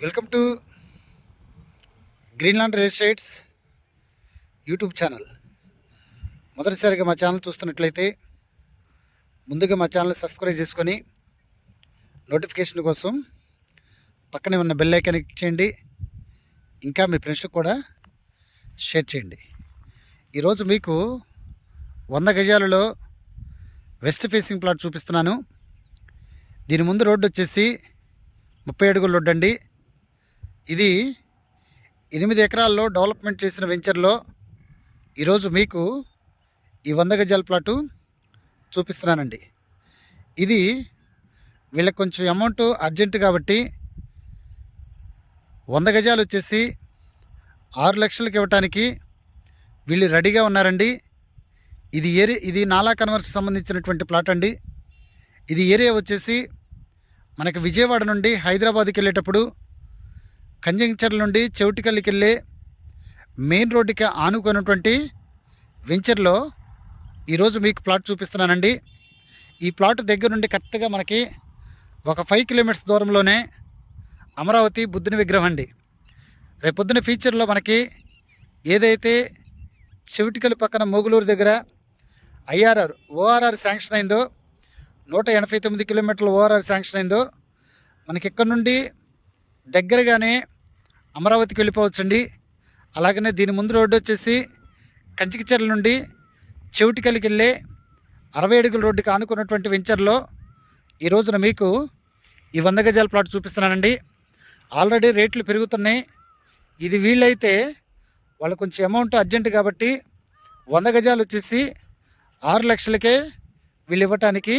Welcome to Greenland real estates YouTube channel. మొదటిసారిగా మా channel చూస్తున్నట్లయితే ముందుగా మా ఛానల్ సబ్స్క్రైబ్ చేసుకొని నోటిఫికేషన్ కోసం పక్కనే ఉన్న బెల్ ఐకాన్ క్లిక్ చేయండి. ఇంకా మీ ఫ్రెండ్స్కి కూడా షేర్ చేయండి. ఈరోజు మీకు వంద గజాలలో వెస్ట్ ఫేసింగ్ ప్లాట్ చూపిస్తున్నాను. దీని ముందు రోడ్డు వచ్చేసి ముప్పై అడుగుల రోడ్డు అండి. ఇది ఎనిమిది ఎకరాల్లో డెవలప్మెంట్ చేసిన వెంచర్లో ఈరోజు మీకు ఈ వంద గజాల ప్లాటు చూపిస్తున్నానండి. ఇది వీళ్ళకి కొంచెం అమౌంట్ అర్జెంట్ కాబట్టి వంద గజాలు వచ్చేసి ఆరు లక్షలకు ఇవ్వటానికి వీళ్ళు రెడీగా ఉన్నారండి. ఇది ఏరియా ఇది నాలా కన్వర్స్ సంబంధించినటువంటి ప్లాట్ అండి. ఇది ఏరియా వచ్చేసి మనకి విజయవాడ నుండి హైదరాబాద్కి వెళ్ళేటప్పుడు కంజంచర్ల నుండి చెవిటికల్లికి వెళ్ళే మెయిన్ రోడ్డుకి ఆనుకున్నటువంటి వెంచర్లో ఈరోజు మీకు ప్లాట్ చూపిస్తున్నానండి. ఈ ప్లాట్ దగ్గర నుండి కరెక్ట్గా మనకి ఒక ఫైవ్ కిలోమీటర్స్ దూరంలోనే అమరావతి బుద్ధుని విగ్రహం అండి. రేపొద్దున ఫ్యూచర్లో మనకి ఏదైతే చెవిటికల్ పక్కన మోగులూరు దగ్గర ఐఆర్ఆర్ ఓఆర్ఆర్ శాంక్షన్ అయిందో నూట ఎనభై తొమ్మిది కిలోమీటర్ల ఓఆర్ఆర్ శాంక్షన్ అయిందో మనకి ఇక్కడ నుండి దగ్గరగానే అమరావతికి వెళ్ళిపోవచ్చండి. అలాగనే దీని ముందు రోడ్డు వచ్చేసి కంచికిచర్ల నుండి చెవిటికలికి వెళ్ళే అరవై అడుగుల రోడ్డుకి ఆనుకున్నటువంటి వెంచర్లో ఈ రోజున మీకు ఈ వంద గజాల ప్లాట్ చూపిస్తున్నానండి. ఆల్రెడీ రేట్లు పెరుగుతున్నాయి. ఇది వీళ్ళైతే వాళ్ళు కొంచెం అమౌంట్ అర్జెంట్ కాబట్టి వంద గజాలు వచ్చేసి ఆరు లక్షలకే వీళ్ళు ఇవ్వటానికి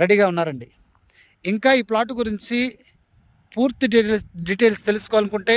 రెడీగా ఉన్నారండి. ఇంకా ఈ ప్లాట్ గురించి పూర్తి డీటెయిల్స్ డీటెయిల్స్ తెలుసుకోవాలనుకుంటే